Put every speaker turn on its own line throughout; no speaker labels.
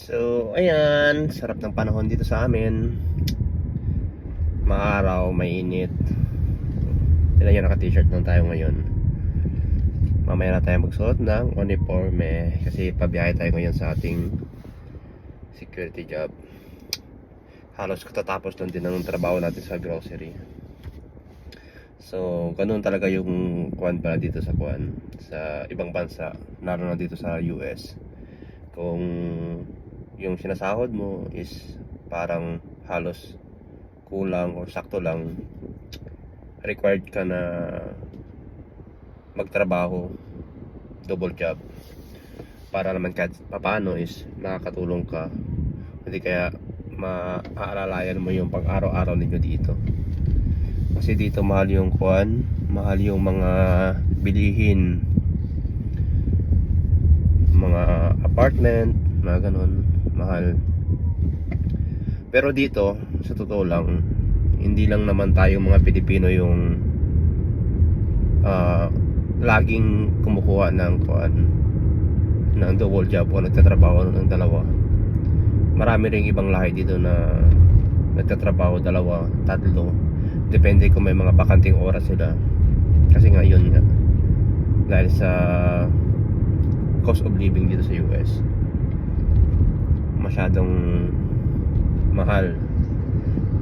So, ayan, sarap ng panahon dito sa amin. Maaraw, mainit. Tignan nyo, naka-t-shirt lang tayo ngayon. Mamaya na tayo magsuot ng uniforme kasi pabiyahe tayo ngayon sa ating security job. Halos katatapos lang din ng trabaho natin sa grocery. So, ganun talaga yung kuan pala dito sa kuan sa ibang bansa, lalo na dito sa US. Kung yung sinasahod mo is parang halos kulang or sakto lang, required ka na magtrabaho, double job para naman kahit papano is makakatulong ka. Hindi kaya maaalalayan mo yung pang araw-araw ninyo dito. Kasi dito mahal yung kuan mahal yung mga bilihin mga apartment mga ganon mahal. Pero dito sa totoo lang hindi lang naman tayo mga Pilipino yung ah, laging kumukuha ng kuan ng double job o nagtatrabaho ng dalawa. Marami ring ibang lahi dito na nagtatrabaho dalawa, tatlo. Depende kung may mga bakanting oras sila. Kasi nga yun nga dahil sa cost of living dito sa US masyadong mahal.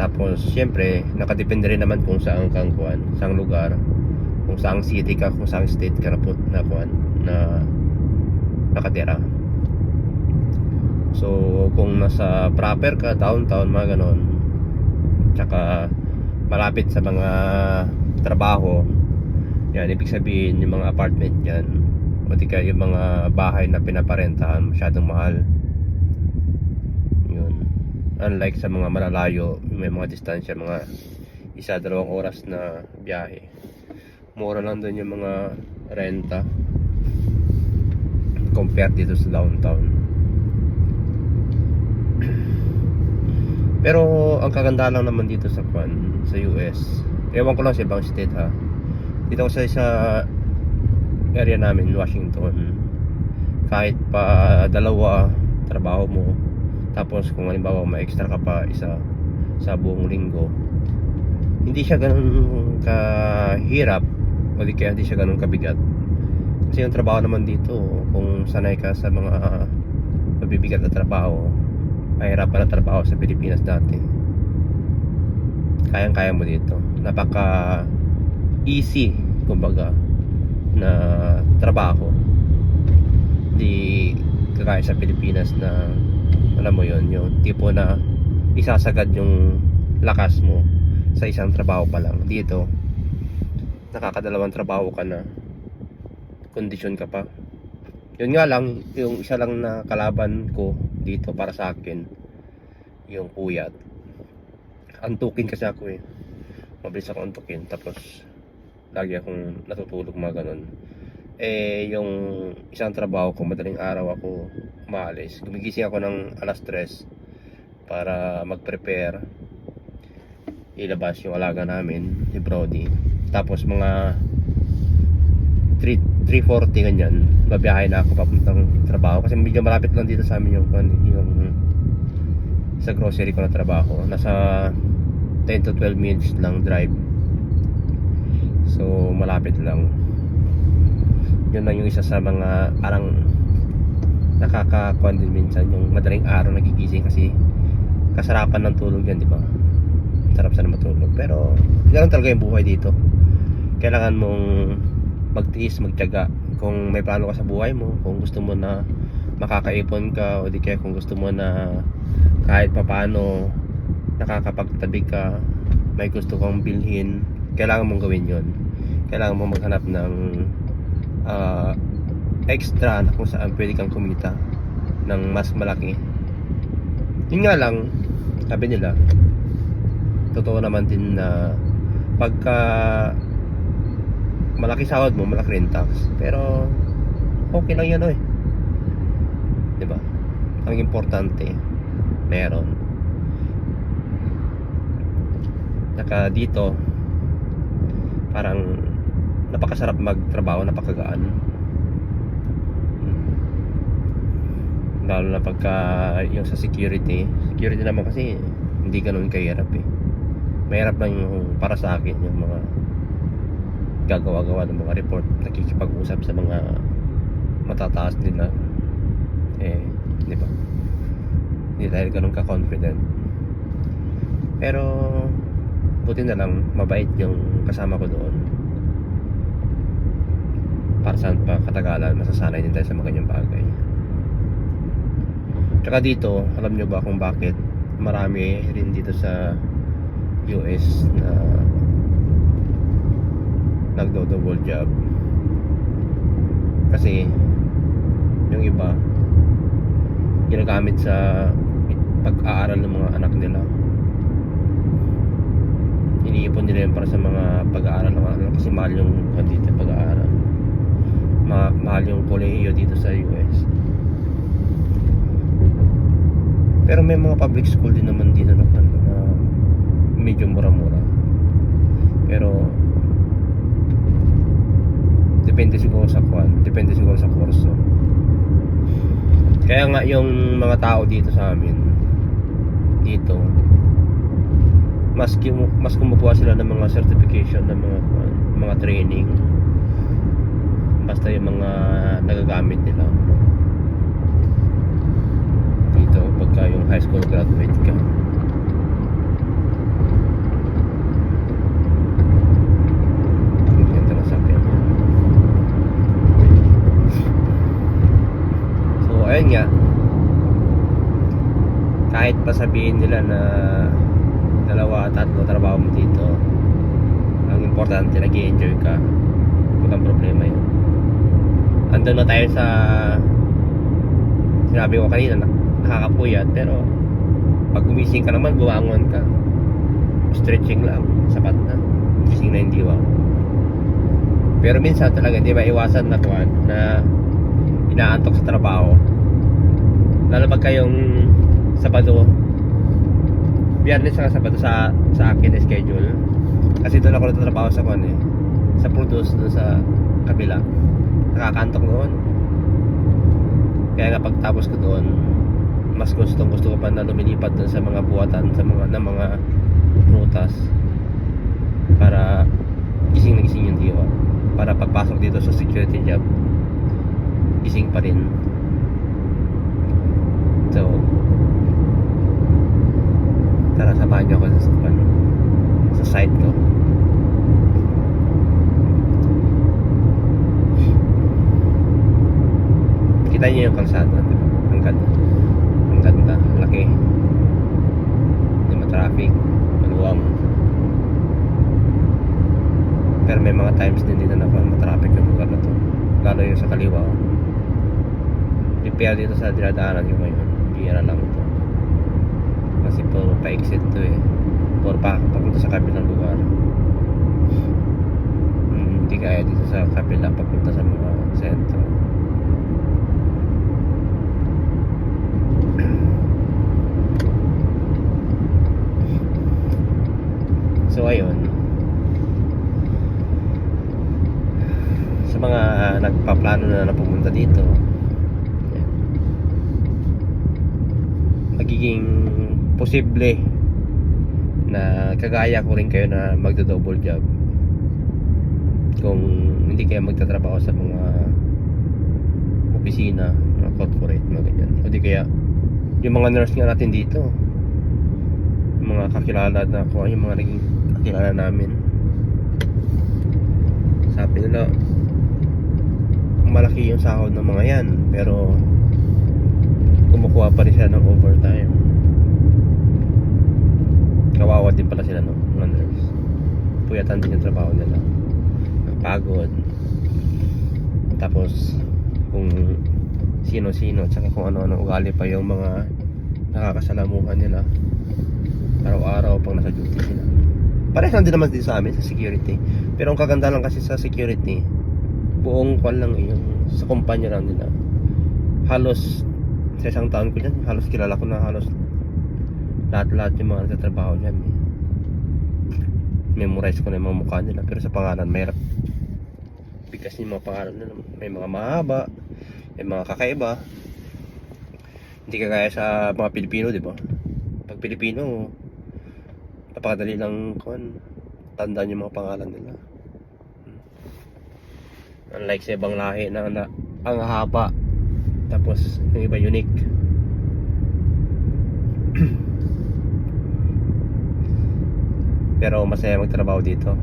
Tapos syempre nakadepende rin naman kung saan kang kuan saang lugar kung saang city ka kung saang state ka na, put, na kuan na nakatira. So kung nasa proper ka downtown mga ganon tsaka malapit sa mga trabaho yan ibig sabihin yung mga apartment yan o di kaya yung mga bahay na pinaparentahan masyadong mahal unlike sa mga malalayo may mga distansya mga isa dalawang oras na biyahe. Mura lang doon yung mga renta compared dito sa downtown. Pero ang kaganda lang naman dito sa Kwan sa US ewan ko lang sa ibang state ha. Dito sa sa area namin Washington. Kahit pa dalawa trabaho mo tapos kung halimbawa may extra ka pa isa sa buong linggo hindi siya ganun kahirap o di kaya hindi siya ganun kabigat. Kasi yung trabaho naman dito kung sanay ka sa mga mabibigat na trabaho mahirap pa na trabaho sa Pilipinas dati. Kayang kaya mo dito. Napaka easy kumbaga na trabaho. Di kagaya sa Pilipinas na alam mo yon yung tipo na isasagad yung lakas mo sa isang trabaho pa lang. Dito nakakadalawang trabaho ka na kondisyon ka pa. Yun nga lang yung isa lang na kalaban ko dito para sa akin yung puyat antukin kasi ako eh. Mabilis ako antukin tapos lagi akong natutulog mga ganun eh yung isang trabaho ko madaling araw ako umaalis. Gumigising ako ng alas 3 para mag-prepare. Ilabas yung alaga namin ni Brody. Tapos mga 3 3.40 ganyan babiyahe na ako papuntang trabaho. Kasi medyo malapit lang dito sa amin yung yung sa grocery ko na trabaho. Nasa 10 to 12 minutes lang drive. So malapit lang yun lang yung isa sa mga parang nakakakuan din minsan yung madaling araw nagigising kasi kasarapan ng tulog yan di ba? Sarap sana matulog pero ganun talaga yung buhay dito. Kailangan mong magtiis, magtiyaga. Kung may plano ka sa buhay mo kung gusto mo na makakaipon ka o di kaya kung gusto mo na kahit papano nakakapagtabi ka may gusto kang bilhin kailangan mong gawin yon kailangan mong maghanap ng ah, extra na kung saan pwede kang kumita ng mas malaki yun nga lang sabi nila totoo naman din na pagka malaki sahod mo, malaki rin tax. Pero, okay lang yan, oy. 'Di ba? Ang importante, meron. Naka dito, parang napakasarap magtrabaho, napakagaan. Hmm. lalo na pagka yung sa security security naman kasi hindi ganun kahirap eh mahirap lang yung para sa akin yung mga gagawa-gawa ng mga report nakikipag-usap sa mga matataas nila eh di ba hindi dahil ganun ka-confident pero buti na lang mabait yung kasama ko doon para saan pa katagalan masasanay din tayo sa mga ganyang bagay. Tsaka dito alam nyo ba kung bakit marami rin dito sa US na nagdo-double job? Kasi yung iba ginagamit sa pag-aaral ng mga anak nila. Iniipon nila yun para sa mga pag-aaral ng anak kasi mahal yung dito pag-aaral Ma mahal yung kolehiyo dito sa US pero may mga public school din naman dito na, na, medyo mura-mura. Pero depende siguro sa kwan depende siguro sa kurso. Kaya nga yung mga tao dito sa amin dito mas mas kumukuha sila ng mga certification ng mga mga training basta yung mga nagagamit nila dito pagka yung high school graduate ka. So, ayun nga. Kahit pa sabihin nila na dalawa, tatlo trabaho mo dito, ang importante, nag enjoy ka. Walang problema yun. Andun na tayo sa sinabi ko kanina, na- nakakapuyat, pero pag gumising ka naman, buwangon ka. Stretching lang, sapat na. Gising na diwa mo. Pero minsan talaga hindi maiwasan na kuwan na inaantok sa trabaho. Lalo pag kayong Sabado, Biyernes sa Sabado sa sa akin schedule. Kasi doon ako nagtatrabaho sa kuwan eh. Sa produce doon sa kabila. Nakakantok noon. Kaya nga pagtapos ko doon, mas gustong gusto ko pa na lumilipad doon sa mga buwatan, sa mga na mga prutas para gising na gising yung diwa. Para pagpasok dito sa security job gising pa rin. So tara samahan niyo ako sa, ano, sa site ko kita niyo yung kalsada di ba? ang ganda. Ang ganda, laki. Hindi ma-traffic maluwang. Pero may mga times din dito na matraffic yung lugar na to. Lalo yung sa kaliwa oh. repair dito sa dinadaanan ko ngayon bira lang ito. Kasi puro pa-exit to eh. Puro pa papunta sa kabilang lugar. Hmm, hindi kaya dito sa kabila papunta sa mga sentro so ayun. Sa mga ah, nagpaplano na na dito magiging posible na kagaya ko rin kayo na magdo-double job. Kung hindi kayo magtatrabaho sa mga opisina mga corporate mga ganyan. O di kaya yung mga nurse nga natin dito yung mga kakilala na ko yung mga naging kakilala namin. Sabi nila malaki yung sahod ng mga yan pero kumukuha pa rin sila ng overtime. Kawawa din pala sila no? Mga nurse. Puyatan din yung trabaho nila. Pagod tapos kung sino-sino tsaka kung ano-ano ugali pa yung mga nakakasalamuhan nila araw-araw pang nasa duty sila parehas lang din naman din sa amin sa security. Pero ang kaganda lang kasi sa security buong kwan lang yung sa kumpanya lang nila. Halos sa isang taon ko dyan halos kilala ko na halos lahat-lahat yung mga nagtatrabaho dyan eh. memorize ko na yung mga mukha nila pero sa pangalan mahirap. Bigkas yung mga pangalan nila. May mga mahaba may mga kakaiba. Hindi kagaya sa mga Pilipino, di ba? Pag Pilipino, napakadali lang kuan tandaan yung mga pangalan nila. Unlike sa ibang lahi na, na ang haba tapos yung iba unique. Pero masaya magtrabaho dito.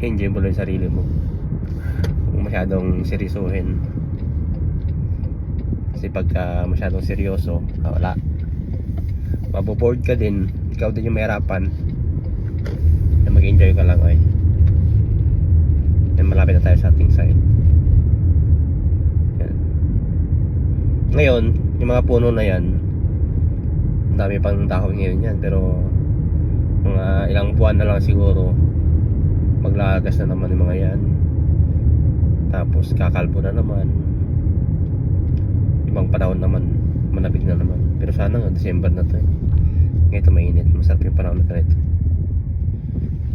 Enjoy mo lang sarili mo. Kung masyadong seryosohin. Kasi pagka masyadong seryoso, ah, wala. Maboboard ka din. Ikaw din yung mahirapan. Na mag-enjoy ka lang ay. Then malapit na tayo sa ating side. Yan. Ngayon, yung mga puno na yan, dami pang dahon ngayon yan, pero mga ilang buwan na lang siguro maglagas na naman yung mga yan tapos kakalbo na naman ibang panahon naman manabig na naman pero sana nga December na to eh. Ngayon mainit. Masarap yung panahon na ganito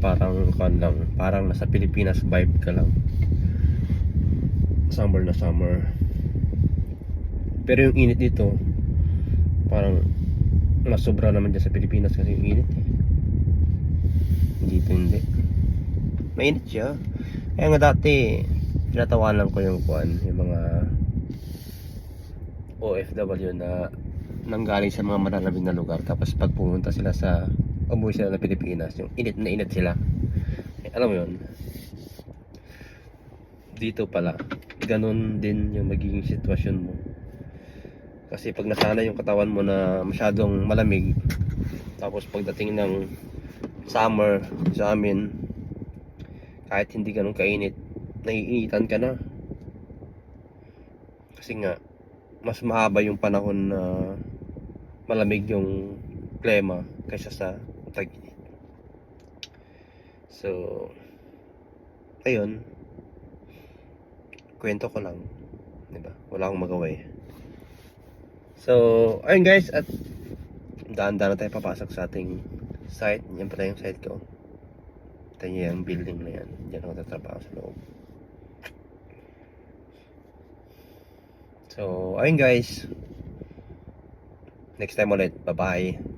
parang kan lang. Parang nasa Pilipinas vibe ka lang. Summer na summer. Pero yung init dito parang mas sobra naman dyan sa Pilipinas kasi yung init eh. Dito hindi. Mainit siya. Kaya nga dati, tinatawanan ko yung kuan, yung mga OFW na nanggaling sa mga malalamig na lugar. Tapos pag pumunta sila sa, umuwi sila ng Pilipinas, yung init na init sila. Alam mo yun? Dito pala, ganun din yung magiging sitwasyon mo. Kasi pag nasanay yung katawan mo na masyadong malamig, tapos pagdating ng summer sa amin kahit hindi ganun kainit naiinitan ka na kasi nga mas mahaba yung panahon na malamig yung klima kaysa sa tag-init so ayun kwento ko lang diba wala akong magawa eh so ayun guys at daan-daan na tayo papasok sa ating site. Yan pala yung site ko. Ito yung building na yan. Diyan ako tatrabaho sa loob. So, ayun guys. Next time ulit. Bye-bye.